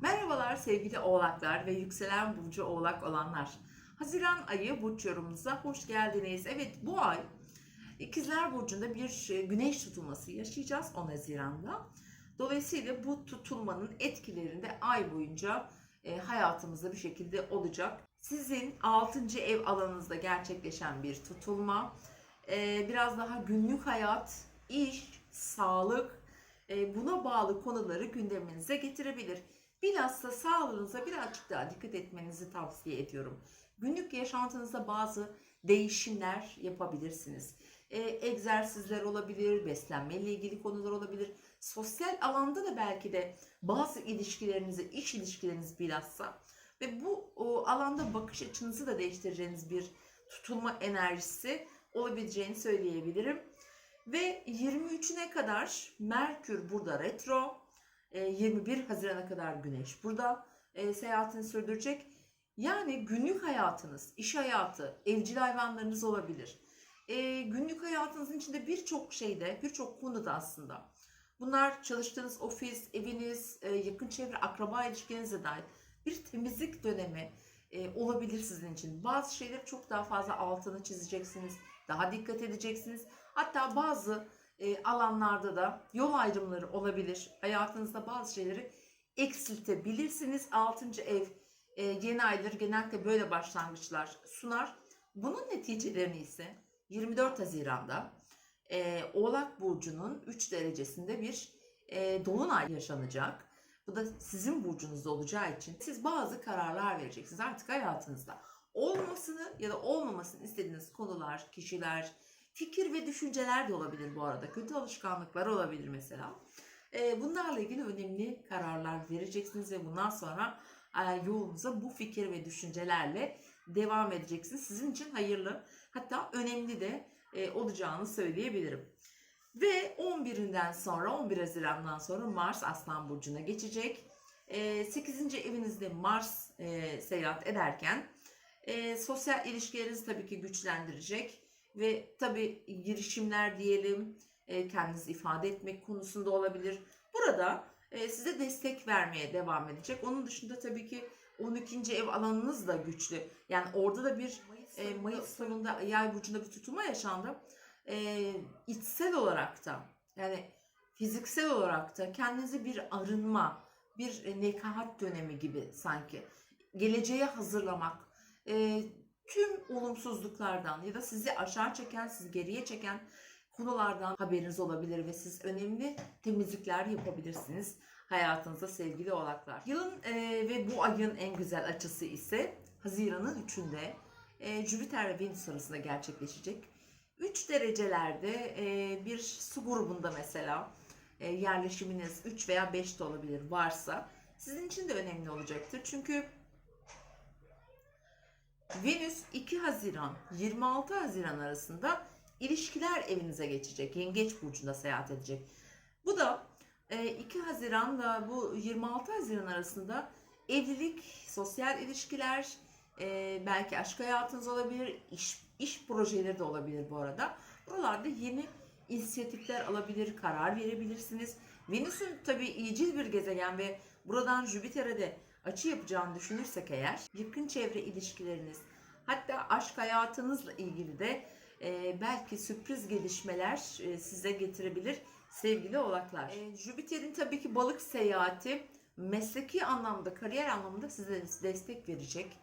Merhabalar sevgili oğlaklar ve yükselen burcu oğlak olanlar. Haziran ayı burç yorumumuza hoş geldiniz. Evet bu ay İkizler Burcu'nda bir e, güneş tutulması yaşayacağız 10 Haziran'da. Dolayısıyla bu tutulmanın etkilerinde ay boyunca e, hayatımızda bir şekilde olacak. Sizin 6. ev alanınızda gerçekleşen bir tutulma. E, biraz daha günlük hayat, iş, sağlık, buna bağlı konuları gündeminize getirebilir. Bilhassa sağlığınıza birazcık daha dikkat etmenizi tavsiye ediyorum. Günlük yaşantınızda bazı değişimler yapabilirsiniz. E, egzersizler olabilir, beslenme ile ilgili konular olabilir. Sosyal alanda da belki de bazı ilişkilerinizi, iş ilişkileriniz bilhassa ve bu o, alanda bakış açınızı da değiştireceğiniz bir tutulma enerjisi olabileceğini söyleyebilirim. Ve 23'üne kadar Merkür burada retro. E, 21 Haziran'a kadar Güneş burada e, seyahatini sürdürecek. Yani günlük hayatınız, iş hayatı, evcil hayvanlarınız olabilir. E, günlük hayatınızın içinde birçok şeyde, birçok konuda aslında. Bunlar çalıştığınız ofis, eviniz, e, yakın çevre, akraba ilişkinize dair bir temizlik dönemi e, olabilir sizin için. Bazı şeyleri çok daha fazla altını çizeceksiniz, daha dikkat edeceksiniz. Hatta bazı e, alanlarda da yol ayrımları olabilir. Hayatınızda bazı şeyleri eksiltebilirsiniz. 6. ev e, yeni aydır genellikle böyle başlangıçlar sunar. Bunun neticelerini ise 24 Haziran'da e, Oğlak Burcu'nun 3 derecesinde bir e, dolunay yaşanacak. Bu da sizin burcunuzda olacağı için siz bazı kararlar vereceksiniz artık hayatınızda. Olmasını ya da olmamasını istediğiniz konular, kişiler, fikir ve düşünceler de olabilir bu arada. Kötü alışkanlıklar olabilir mesela. E, bunlarla ilgili önemli kararlar vereceksiniz ve bundan sonra e, yolunuza bu fikir ve düşüncelerle devam edeceksiniz. Sizin için hayırlı hatta önemli de e, olacağını söyleyebilirim. Ve 11'inden sonra 11 Haziran'dan sonra Mars Aslan Burcu'na geçecek. E, 8. evinizde Mars e, seyahat ederken sosyal ilişkilerinizi tabii ki güçlendirecek ve tabii girişimler diyelim e, kendinizi ifade etmek konusunda olabilir. Burada e, size destek vermeye devam edecek. Onun dışında tabii ki 12. ev alanınız da güçlü. Yani orada da bir e, Mayıs sonunda yay burcunda bir tutulma yaşandı. E, içsel olarak da yani fiziksel olarak da kendinizi bir arınma, bir e, nekahat dönemi gibi sanki. Geleceğe hazırlamak, e, tüm olumsuzluklardan ya da sizi aşağı çeken, sizi geriye çeken konulardan haberiniz olabilir ve siz önemli temizlikler yapabilirsiniz hayatınızda sevgili oğlaklar. Yılın e, ve bu ayın en güzel açısı ise Haziran'ın 3'ünde e, Jüpiter ve Venüs arasında gerçekleşecek. 3 derecelerde e, bir su grubunda mesela e, yerleşiminiz 3 veya 5 de olabilir varsa sizin için de önemli olacaktır. Çünkü Venüs 2 Haziran 26 Haziran arasında ilişkiler evinize geçecek. Yengeç burcunda seyahat edecek. Bu da 2 Haziran'la bu 26 Haziran arasında evlilik, sosyal ilişkiler, e, belki aşk hayatınız olabilir, iş, iş projeleri de olabilir bu arada. Buralarda yeni inisiyatifler alabilir, karar verebilirsiniz. Venüs'ün tabii iyicil bir gezegen ve buradan Jüpiter'e de açı yapacağını düşünürsek eğer yakın çevre ilişkileriniz hatta aşk hayatınızla ilgili de e, belki sürpriz gelişmeler e, size getirebilir sevgili oğlaklar. E, Jüpiter'in tabii ki balık seyahati mesleki anlamda, kariyer anlamında size destek verecek.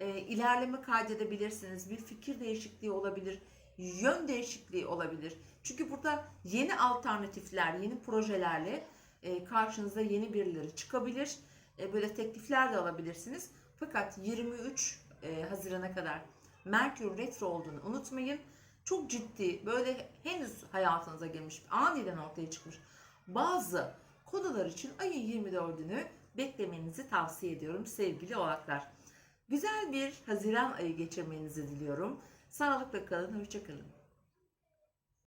E, ilerleme kaydedebilirsiniz. Bir fikir değişikliği olabilir. Yön değişikliği olabilir. Çünkü burada yeni alternatifler, yeni projelerle e, karşınıza yeni birileri çıkabilir. E, böyle teklifler de alabilirsiniz. Fakat 23 e, Haziran'a kadar Merkür retro olduğunu unutmayın. Çok ciddi böyle henüz hayatınıza girmiş aniden ortaya çıkmış bazı konular için ayın 24'ünü beklemenizi tavsiye ediyorum sevgili oğlaklar. Güzel bir Haziran ayı geçirmenizi diliyorum. Sağlıkla kalın, hoşçakalın.